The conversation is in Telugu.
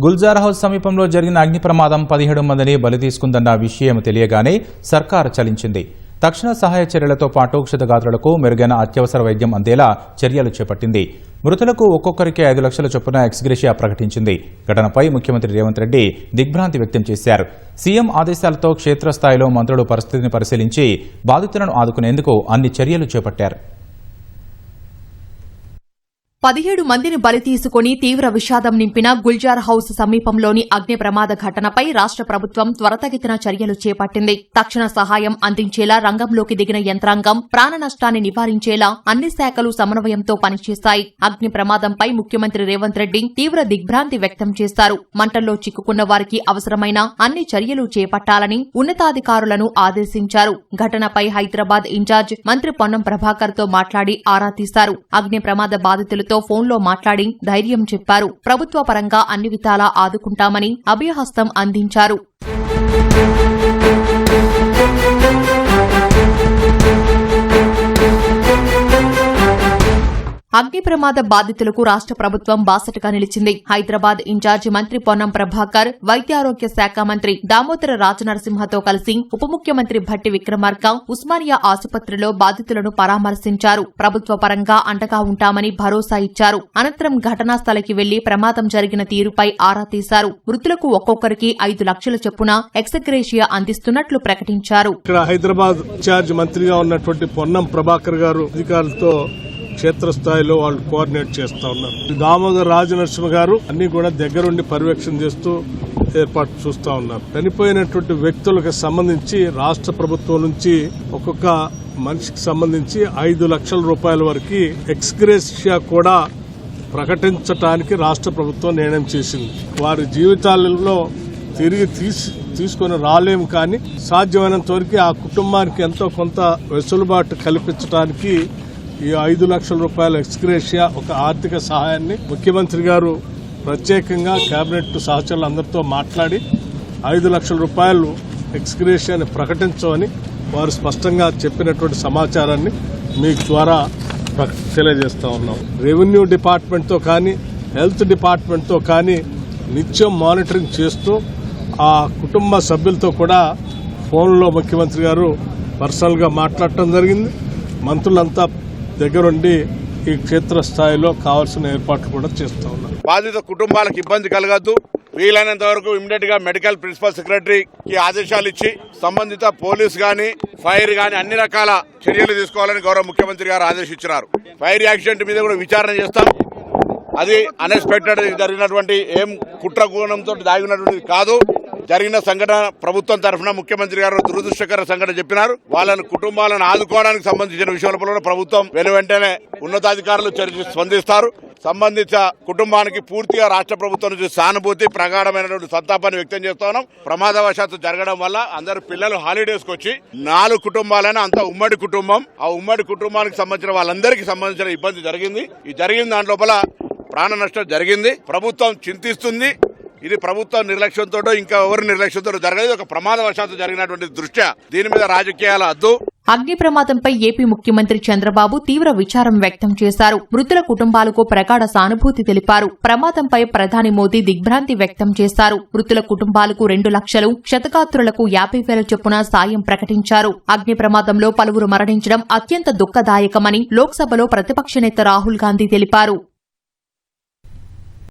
గుల్జార్ హౌస్ సమీపంలో జరిగిన అగ్ని ప్రమాదం పదిహేడు మందిని బలి తీసుకుందన్న విషయం తెలియగానే సర్కార్ చలించింది. తక్షణ సహాయ చర్యలతో పాటు క్షతగాత్రులకు మెరుగైన అత్యవసర వైద్యం అందేలా చర్యలు చేపట్టింది. మృతులకు ఒక్కొక్కరికి ఐదు లక్షల చొప్పున ఎక్స్గ్రేషియా ప్రకటించింది. ఘటనపై ముఖ్యమంత్రి రేవంత్ రెడ్డి దిగ్భ్రాంతి వ్యక్తం చేశారు. సీఎం ఆదేశాలతో క్షేత్రస్థాయిలో మంత్రులు పరిస్థితిని పరిశీలించి బాధితులను ఆదుకునేందుకు అన్ని చర్యలు చేపట్టారు. పదిహేడు మందిని బలి తీసుకుని తీవ్ర విషాదం నింపిన గుల్జార్ హౌస్ సమీపంలోని అగ్ని ప్రమాద ఘటనపై రాష్ట ప్రభుత్వం త్వరతగతిన చర్యలు చేపట్టింది. తక్షణ సహాయం అందించేలా రంగంలోకి దిగిన యంత్రాంగం ప్రాణ నష్టాన్ని నివారించేలా అన్ని శాఖలు సమన్వయంతో పనిచేస్తాయి. అగ్ని ప్రమాదంపై ముఖ్యమంత్రి రేవంత్ రెడ్డి తీవ్ర దిగ్భ్రాంతి వ్యక్తం చేశారు. మంటల్లో చిక్కుకున్న వారికి అవసరమైన అన్ని చర్యలు చేపట్టాలని ఉన్నతాధికారులను ఆదేశించారు. ఘటనపై హైదరాబాద్ ఇన్ఛార్జ్ మంత్రి పొన్నం ప్రభాకర్తో మాట్లాడి ఆరా తీశారు. అగ్ని ప్రమాద బాధితులతో ఫోన్లో మాట్లాడి ధైర్యం చెప్పారు. ప్రభుత్వ పరంగా అన్ని విధాలా ఆదుకుంటామని అభయహస్తం అందించారు. అగ్ని ప్రమాద బాధితులకు రాష్ట ప్రభుత్వం బాసటగా నిలిచింది. హైదరాబాద్ ఇన్ఛార్జి మంత్రి పొన్నం ప్రభాకర్ వైద్యారోగ్య శాఖ మంత్రి దామోదర రాజనరసింహతో కలిసి ఉప ముఖ్యమంత్రి భట్టి విక్రమార్క ఉస్మానియా ఆసుపత్రిలో బాధితులను పరామర్శించారు. ప్రభుత్వ పరంగా అండగా ఉంటామని భరోసా ఇచ్చారు. అనంతరం ఘటనా స్థలికి వెళ్ళి ప్రమాదం జరిగిన తీరుపై ఆరా తీశారు. మృతులకు ఒక్కొక్కరికి ఐదు లక్షల చొప్పున ఎక్సగ్రేషియా అందిస్తున్నట్లు ప్రకటించారు. హైదరాబాద్ ఇన్ఛార్జ్ మంత్రిగా ఉన్నటువంటి పొన్నం ప్రభాకర్ గారు అధికారులతో క్షేత్రస్థాయిలో వాళ్ళు కోఆర్డినేట్ చేస్తూ ఉన్నారు. దామోదర్ రాజనరసింహ గారు అన్ని కూడా దగ్గరుండి పర్యవేక్షణ చేస్తూ ఏర్పాటు చూస్తూ ఉన్నారు. చనిపోయినటువంటి వ్యక్తులకు సంబంధించి రాష్ట్ర ప్రభుత్వం నుంచి ఒక్కొక్క మనిషికి సంబంధించి ఐదు లక్షల రూపాయల వరకు ఎక్స్గ్రేషియా కూడా ప్రకటించటానికి రాష్ట్ర ప్రభుత్వం నిర్ణయం చేసింది. వారి జీవితాలలో తిరిగి తీసి తీసుకొని రాలేము కానీ సాధ్యమైనంత వరకు ఆ కుటుంబానికి ఎంతో కొంత వెసులుబాటు కల్పించడానికి ఈ ఐదు లక్షల రూపాయల ఎక్స్గ్రేషియా ఒక ఆర్థిక సహాయాన్ని ముఖ్యమంత్రి గారు ప్రత్యేకంగా కేబినెట్ సహచరులందరితో మాట్లాడి ఐదు లక్షల రూపాయలు ఎక్స్గ్రేషియాని ప్రకటించమని వారు స్పష్టంగా చెప్పినటువంటి సమాచారాన్ని మీ ద్వారా ప్రక- తెలియజేస్తా ఉన్నాం. రెవెన్యూ డిపార్ట్మెంట్తో కానీ హెల్త్ డిపార్ట్మెంట్తో కానీ నిత్యం మానిటరింగ్ చేస్తూ ఆ కుటుంబ సభ్యులతో కూడా ఫోన్లో ముఖ్యమంత్రి గారు పర్సనల్గా మాట్లాడటం జరిగింది. మంత్రులంతా దగ్గరుండి ఈ క్షేత్ర స్థాయిలో కావాల్సిన ఏర్పాట్లు కూడా చేస్తూ ఉన్నారు. బాధిత కుటుంబాలకు ఇబ్బంది కలగద్దు. వీలైనంత వరకు ఇమ్మీడియట్గా మెడికల్ ప్రిన్సిపల్ సెక్రటరీకి ఆదేశాలు ఇచ్చి సంబంధిత పోలీస్ గాని ఫైర్ గాని అన్ని రకాల చర్యలు తీసుకోవాలని గౌరవ ముఖ్యమంత్రి గారు ఆదేశించినారు. ఫైర్ యాక్సిడెంట్ మీద కూడా విచారణ చేస్తాం. అది అన్ఎక్స్పెక్టెడ్ జరిగినటువంటి ఏం కుట్ర గుణంతో దాగినటువంటిది కాదు. జరిగిన సంఘటన ప్రభుత్వం తరఫున ముఖ్యమంత్రి గారు దురదృష్టకర సంఘటన చెప్పినారు. వాళ్ళని కుటుంబాలను ఆదుకోవడానికి సంబంధించిన విషయంలో కూడా ప్రభుత్వం వెను వెంటనే ఉన్నతాధికారులు చర్య స్పందిస్తారు. సంబంధిత కుటుంబానికి పూర్తిగా రాష్ట్ర ప్రభుత్వం నుంచి సానుభూతి ప్రగాఢమైనటువంటి సంతాపాన్ని వ్యక్తం చేస్తున్నాం ప్రమాదవశాత్తు జరగడం వల్ల అందరు పిల్లలు హాలిడేస్కి వచ్చి నాలుగు కుటుంబాలైనా అంత ఉమ్మడి కుటుంబం. ఆ ఉమ్మడి కుటుంబానికి సంబంధించిన వాళ్ళందరికీ సంబంధించిన ఇబ్బంది జరిగింది. ఈ జరిగిన దాని లోపల ప్రాణ నష్టం జరిగింది. ప్రభుత్వం చింతిస్తుంది. ఇది ప్రభుత్వ నిర్లక్ష్యంతో ఇంకా ఎవరి నిర్లక్ష్యంతో జరగలేదు. ఒక ప్రమాదవశాత్తు జరిగినటువంటి దృష్ట్యా దీని మీద రాజకీయాల అద్దు అగ్ని ప్రమాదంపై ఏపీ ముఖ్యమంత్రి చంద్రబాబు తీవ్ర విచారం వ్యక్తం చేశారు. మృతుల కుటుంబాలకు ప్రగాఢ సానుభూతి తెలిపారు. ప్రమాదంపై ప్రధాని మోదీ దిగ్భ్రాంతి వ్యక్తం చేశారు. మృతుల కుటుంబాలకు రెండు లక్షలు క్షతగాత్రులకు యాభై వేల చొప్పున సాయం ప్రకటించారు. అగ్ని ప్రమాదంలో పలువురు మరణించడం అత్యంత దుఃఖదాయకమని లోక్సభలో ప్రతిపక్ష నేత రాహుల్ గాంధీ తెలిపారు.